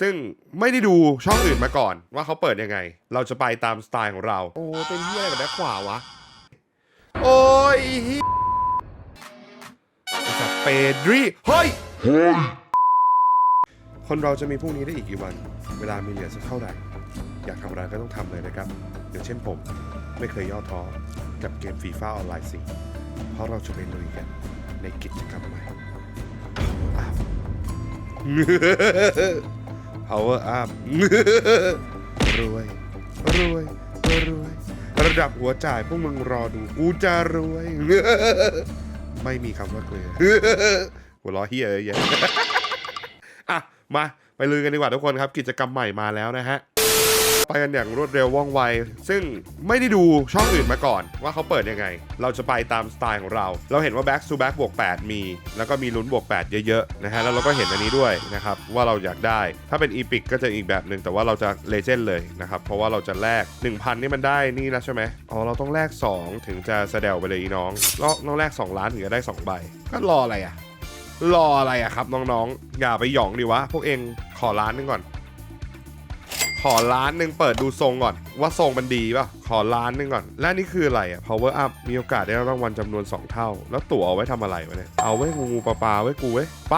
ซึ่งไม่ได้ดูช่องอื่นมาก่อนว่าเขาเปิดยังไง เราจะไปตามสไตล์ของเรา โอ้เป็นที่อะไรกับแบ็คขวาวะ โอ้ยเหี้ยไอ้สัตว์เปดรีเฮ้ย คนเราจะมีพรุ่งนี้ได้อีกกี่วัน เวลามีเหลือสักเท่าไหร่ อยากทำอะไรก็ต้องทำเลยนะครับ อย่างเช่นผม ไม่เคยย่อท้อกับเกมฟีฟ่าออนไลน์สิเพราะเราจะไปลุยกันในกิจกรรมใหม่ Power up Power up รวย รวย รวย ระดับหัวจ่ายพวกมึงรอดูกูจะรวย ไม่มีคำว่าเกลือหัวล้อเฮียเยอะแยะอะ มา ไปลือกันดีกว่าทุกคนครับ กิจกรรมใหม่มาแล้วนะฮะ ไปกันอย่างรวดเร็วว่องไว ซึ่งไม่ได้ดูช่องอื่นมาก่อน ว่าเขาเปิดยังไง เราจะไปตามสไตล์ของเรา เราเห็นว่า back to back บวก 8 มี แล้วก็มีลุ้นบวก 8 เยอะๆนะฮะแล้วเราก็เห็นอันนี้ด้วยนะครับว่าเราอยากได้ ถ้าเป็น epic ก็จะอีกแบบหนึ่งแต่ว่าเราจะเลเจนด์เลยนะครับเพราะว่าเราจะแลก 1,000 นี่มันได้นี่แล้วใช่ไหมอ๋อเราต้องแลก 2 ถึงจะแสดงไปเลยอีน้องเราต้องแลก2ล้านถึงจะได้ 2 ใบ ก็รออะไรอะรออะไรอะครับน้องๆ อย่าไปหยองดิวะ พวกเองขอล้านหนึงก่อน ขอล้านหนึ่งเปิดดูทรงก่อน ว่าทรงมันดีป่ะ ขอล้านหนึ่งก่อน และนี่คืออะไรอะ power up มีโอกาสได้รางวัลจำนวน 2 เท่า แล้วตั๋วเอาไว้ทำอะไรวะเนี่ย เอาไว้งูงูปลาปลาไว้กูไว้ไป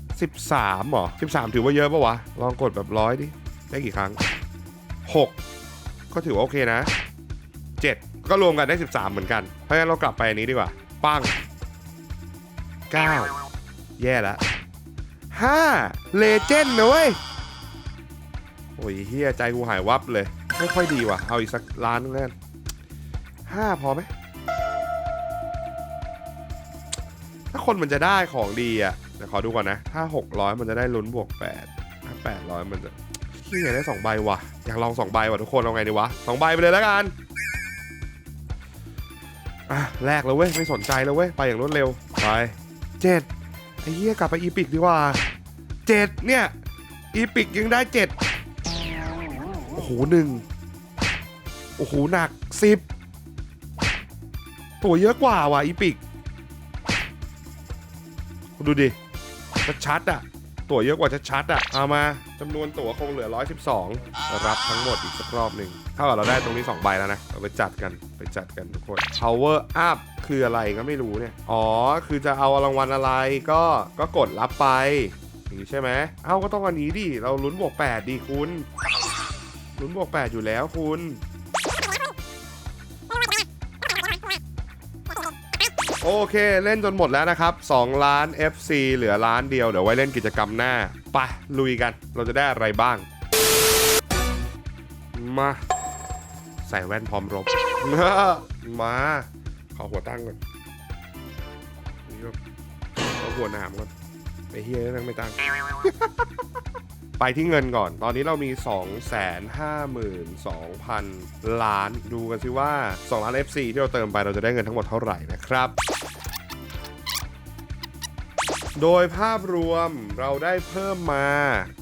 13หรอ 13 ถือว่าเยอะปะวะ ลองกดแบบร้อยดิ ได้กี่ครั้ง 6 ก็ถือว่าโอเคนะ 7 ก็รวมกันได้ 13 เหมือนกัน เพราะงั้นเรากลับไปอันนี้ดีกว่า ปัง 9 แย่ละ5เลเจนด์นะเว้ย โอ้ยเฮียใจกูหายวับเลย ไม่ค่อยดีว่ะ เอาอีกสักล้านนึงแล้วกันห้าพอไหมถ้าคนมันจะได้ของดีอะเดี๋ยวขอดูก่อนนะ ถ้า 600 มันจะได้ลุ้นบวก 8 ถ้า 800 มันจะขี้อยากได้2ใบว่ะ อยากลอง2ใบว่ะทุกคนเอาไงดีวะ2ใบไปเลยแล้วกันอะแลกแล้วเว้ย ไม่สนใจแล้วเว้ย ไปอย่างรวดเร็ว ไปเจ็ดไอ้เหี้ยกลับไปอีพิกดีกว่าเจ็ดเนี่ย อีพิกยังได้เจ็ด หหนึ่งโอ้โหหนักสิบตัวเยอะกว่าว่ะอีปิก ดูดิชัดๆอะตัวเยอะกว่าชัดๆอะเอามาจำนวนตั๋วคงเหลือ 112 รับทั้งหมดอีกสักรอบหนึ่งเท่ากับเราได้ตรงนี้ 2 ใบแล้วนะเราไปจัดกันไปจัดกันทุกคน power up คืออะไรก็ไม่รู้เนี่ย อ๋อ คือจะเอารางวัลอะไรก็ก็กดรับไปอย่างนี้ใช่ไหม เอ้าก็ต้องอันนี้ดิ เราลุ้นบวก8ดีคุณ ลุ้นบวก8อยู่แล้วคุณ โอเคเล่นจนหมดแล้วนะครับ 2 ล้าน FC เหลือล้านเดียว เดี๋ยวไว้เล่นกิจกรรมหน้าไปลุยกันเราจะได้อะไรบ้าง มา ใส่แว่นพร้อมรบ มาขอหัวตั้งก่อนนี่ก็เอหัวหนามก่อนไอ้เฮียนั่งไม่ตั้ง ไปที่เงินก่อน ตอนนี้เรามี 252,000 ล้าน ดูกันสิว่า 2 ล้าน FC ที่เราเติมไปเราจะได้เงินทั้งหมดเท่าไหร่นะครับ โดยภาพรวมเราได้เพิ่มมา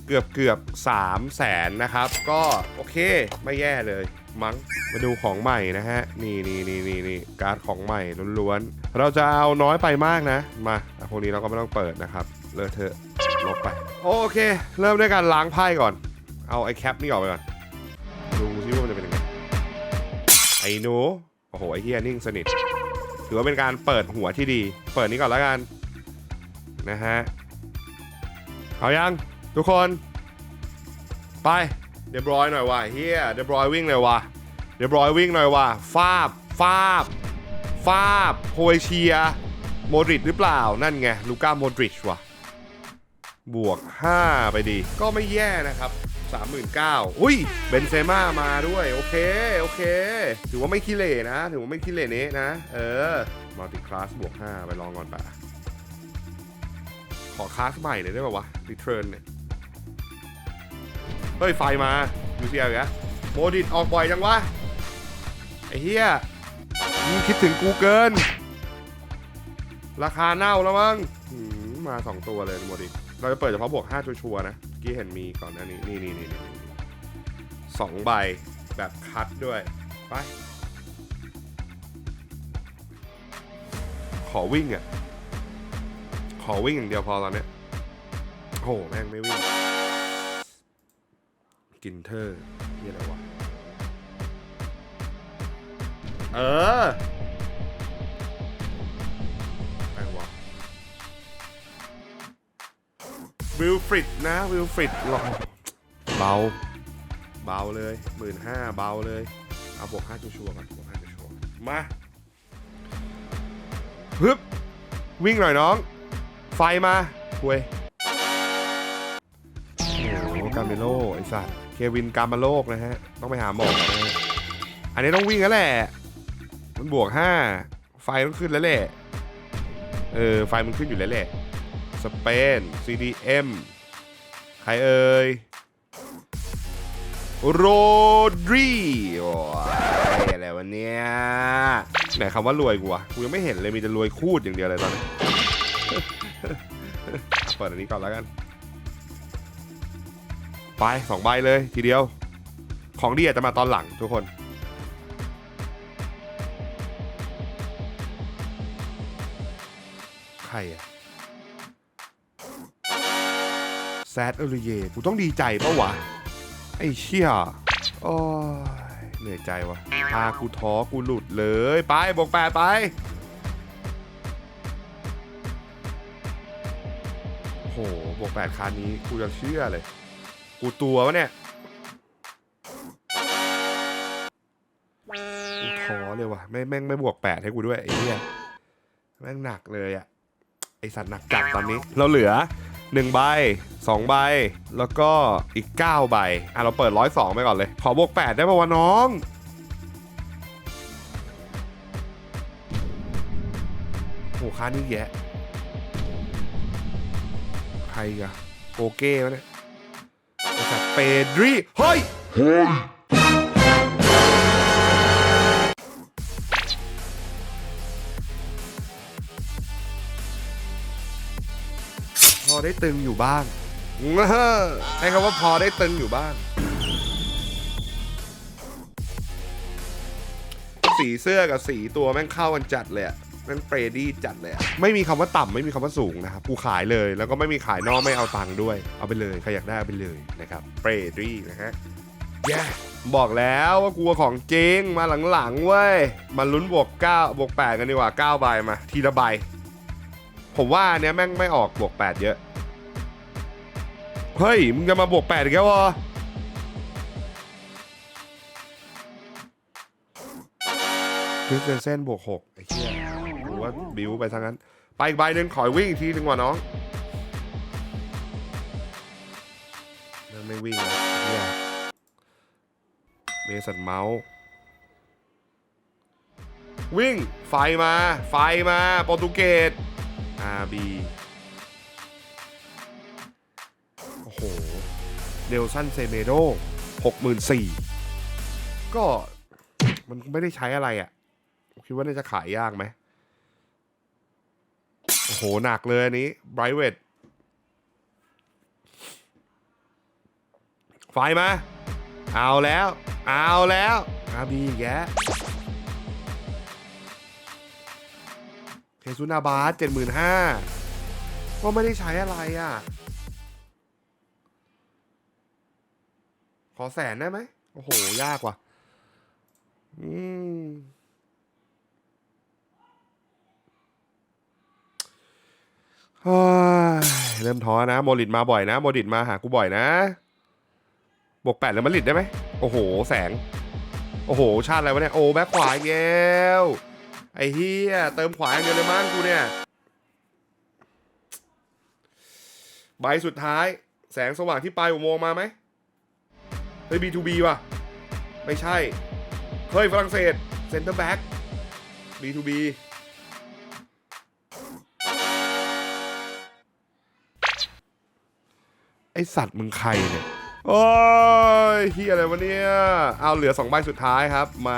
เกือบเกือบ3แสนนะครับ ก็โอเคไม่แย่เลยมั้งมาดูของใหม่นะฮะ นี่นี่นี่นี่นี่การ์ดของใหม่ล้วนๆ เราจะเอาน้อยไปมากนะ มาพวกนี้เราก็ไม่ต้องเปิดนะครับ เลอะเทอะลบไป โอเค เริ่มด้วยการล้างไพ่ก่อน เอาไอ้แคปนี่ออกไปก่อน ดูที่ว่ามันจะเป็นยังไง ไอ้หนู โอ้โห ไอ้เฮียนิ่งสนิท ถือว่าเป็นการเปิดหัวที่ดี เปิดนี้ก่อนแล้วกัน นะฮะ เอายัง ทุกคน ไป เดบรอยหน่อยว่ะเฮียเดบรอยวิ่งเลยว่ะเดบรอยวิ่งหน่อยว่ะฟาบ ฟาบ ฟาบโคเอเชีย โมดริดหรือเปล่า นั่นไง ลูก้าโมดริชว่ะ บวก 5 ไปดี ก็ไม่แย่นะครับ 39,000อุ้ย เบนเซม่ามาด้วย โอเค โอเค ถือว่าไม่ขี้เหร่นะ ถือว่าไม่ขี้เหร่เนี้นะ เออ มัลติคลาสบวก 5 ไปลองก่อนปะขอคลาสใหม่เลยได้ป่าวะรีเทิร์นเนี่ย เฮ้ย ไฟมาดูเสียอีกแล้วโมดิตออกบ่อยจังวะ ไอ้เหี้ยมึงคิดถึงกูเกิน ราคาเน่าแล้วมั้งหืมมา2ตัวเลยโมดิต เราจะเปิดเฉพาะบวก 5 ชัวร์ๆนะเมื่อกี้เห็นมีก่อนหน้านี้นี่นี่นี่นี่สองใบแบบคัดด้วย ไป ขอวิ่งอะ ขอวิ่งอย่างเดียวพอตอนเนี้ยโอ้โหแม่งไม่วิ่ง กินเทอร์นี่อะไรวะ เออ วิลฟริดนะวิลฟริดลองเบา เบาเลยหมื่นห้าเบาเลย เอาบวกห้าชัวร์ๆก่อนบวกห้าชัวร์ๆมาฮึบวิ่งหน่อยน้อง ไฟมาคุยโอ้กาเมโลไอสัตว์เควินกามาโลกนะฮะ ต้องไปหาหมอนะฮะอันนี้ต้องวิ่งแล้วแหละ มันบวกห้าไฟต้องขึ้นแล้วแหละ เออ ไฟมันขึ้นอยู่แล้วแหละ สเปน CDM ใครเอ่ย โรดรีโอ้ยอะไรวันเนี้ยไหนคำว่ารวยกูวะกูยังไม่เห็นเลยมีแต่รวยคูดอย่างเดียวเลยตอนนี้เปิดอันนี้ก่อนแล้วกัน ไปสองใบเลยทีเดียว ของดีอาจจะมาตอนหลังทุกคนใครอะ ดเอริเยกูต้องดีใจปะวะ ไอ้เชี่ยโอ้ยเหนื่อยใจวะพากูท้อกูหลุดเลย ไปบอกแปดไป โอ้โหบวกแปดคันนี้กูจะเชื่อเลย กูตัววะเนี่ย กูท้อเลยวะไม่แม่งไม่บวกแปดให้กูด้วยไอ้เหี้ยแม่งหนักเลยอะไอสัตว์หนักจัดตอนนี้ เราเหลือ หนึ่งใบสองใบ แล้วก็อีกเก้าใบ อะ เราเปิดร้อยสองไปก่อนเลย ขอบวกแปดได้ป่าวะน้องโหค่านี่แยะ ใครอะโกเก้วะเนี่ยไอสัตว์เปดรี เฮ้ยพอ ได้ตึงอยู่บ้างเฮ้อให้คำว่าพอได้ตึงอยู่บ้าง สีเสื้อกับสีตัวแม่งเข้ากันจัดเลยอะแม่งเปรดี้จัดเลยอะไม่มีคำว่าต่ำไม่มีคำว่าสูงนะครับกูขายเลยแล้วก็ไม่มีขายนอกไม่เอาตังค์ด้วย เอาไปเลยใครอยากได้เอาไปเลยนะครับเปรดี้นะฮะแย่บอกแล้วว่ากลัวของจริงมาหลังๆเว้ยมาลุ้นบวก9บวก8กันดีกว่า9ใบมา ทีละใบ ผมว่าอันเนี้ยแม่งไม่ออกบวก 8 เยอะ เฮ้ย มึงจะมาบวก8อีกแล้วะคริสเตนเซนบวก6ไอ้เชี่ยหรือว่าบิวไปทางนั้น ไปอีกใบหนึ่งขอยวิ่งอีกทีหนึ่งว่ะน้องนั่นไม่วิ่งแล้วเนี่ยเมสันเมาส์วิ่ง ไฟมา ไฟมา โปรตุเกส RB โเดลซันเซเมโดหกหมื่นสี่ก็มันไม่ได้ใช้อะไรอะ่ะ คิดว่าน่าจะขายยากไหมโอ้โห หนักเลยอันนี้ไบรเวทไฟมา เอาแล้ว เอาแล้วอาบีแกเคซุนาบาสเจ็ดหมื่นห้าก็ไม่ได้ใช้อะไรอะ ขอแสนได้ไหมโอ้โห ยากว่ะ อืม เริ่มท้อนะ โมลิดมาบ่อยนะ โมลิดมาหากูบ่อยนะ บวกแปดแล้วมาลิดได้ไหม โอ้โห แสง โอ้โห ชาติอะไรวะเนี่ย โอ้ แบ็คขวาอีกแล้วไอ้เฮียเติมขวาอย่างเดียวเลยมั้งกูเนี่ย ใบสุดท้าย แสงสว่างที่ปลายอุโมงค์มาไหม เฮ้ย B2B ว่ะ ไม่ใช่ เฮ้ยฝรั่งเศสเซนเตอร์แบ็ก B2B ไอสัตว์มึงใครเนี่ย โอ้ยเฮียอะไรวะเนี่ย เอาเหลือสองใบสุดท้ายครับ มา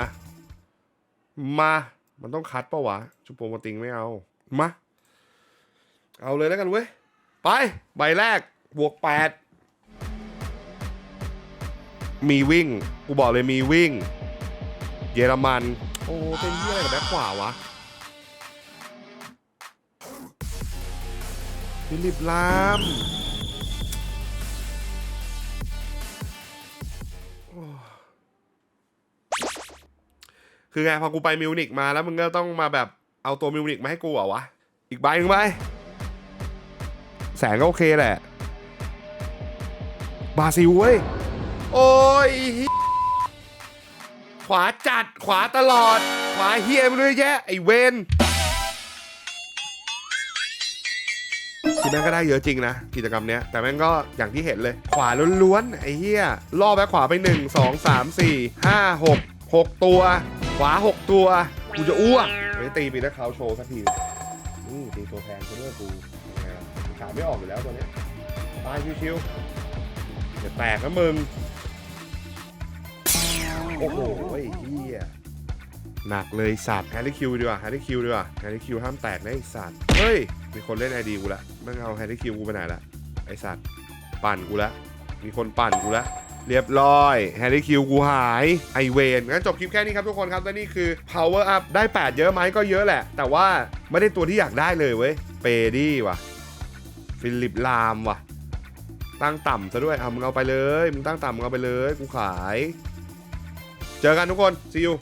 มา มันต้องคัดปะวะ ชุปโปรโมติงไม่เอา มา เอาเลยแล้วกันเว้ย ไป ใบแรก บวกแปด มีวิ่ง กูบอกเลยมีวิ่ง เยอรมัน โอ้ เป็นที่อะไรกับแบ็คขวาวะฟิลิปลามคือไงพอกูไปมิวนิกมาแล้วมึงก็ต้องมาแบบเอาตัวมิวนิกมาให้กูเหรอวะ อีกใบหนึ่งไปแสงก็โอเคแหละ บาซิลเว้ย โอ้ย ขวาจัดขวาตลอด ขวาเฮียไปเลยแยะไอเวนคือแม่งก็ได้เยอะจริงนะ กิจกรรมเนี้ย แต่แม่งก็อย่างที่เห็นเลย ขวาล้วนๆไอ้เหี้ยล่อแบ็คขวาไป 1 2 3 4 5 6 6 ตัว ขวา 6 ตัว กูจะอ้วกไปตีปีนักเขาโชว์สักทีนี่ตีตัวแทนเขาด้วยกูขาไม่ออกอยู่แล้วตัวเนี้ยตายชิวๆเดี๋ยวแตกนะมึง โอ้โหไอ้เหี้ยหนักเลยสัตว์แฮร์รี่คิวดีกว่าแฮร์รี่คิวดีกว่าแฮร์รี่คิวห้ามแตกนะไอ้สัตว์เฮ้ยมีคนเล่นไอดีกูละม่งเอาแฮร์รี่คิวกูไปไหนละไอ้สัตว์ปั่นกูละมีคนปั่นกูละเรียบร้อยแฮร์รี่คิวกูหายไอเวนงั้นจบคลิปแค่นี้ครับทุกคนครับและนี่คือ power up ได้ 8 เยอะไหมก็เยอะแหละ แต่ว่าไม่ได้ตัวที่อยากได้เลยเว้ยเปดี้ว่ะฟิลิปลามว่ะตั้งต่ำซะด้วยเอามึงเอาไปเลย มึงตั้งต่ำมึงเอาไปเลย กูขาย เจอกันทุกคน see you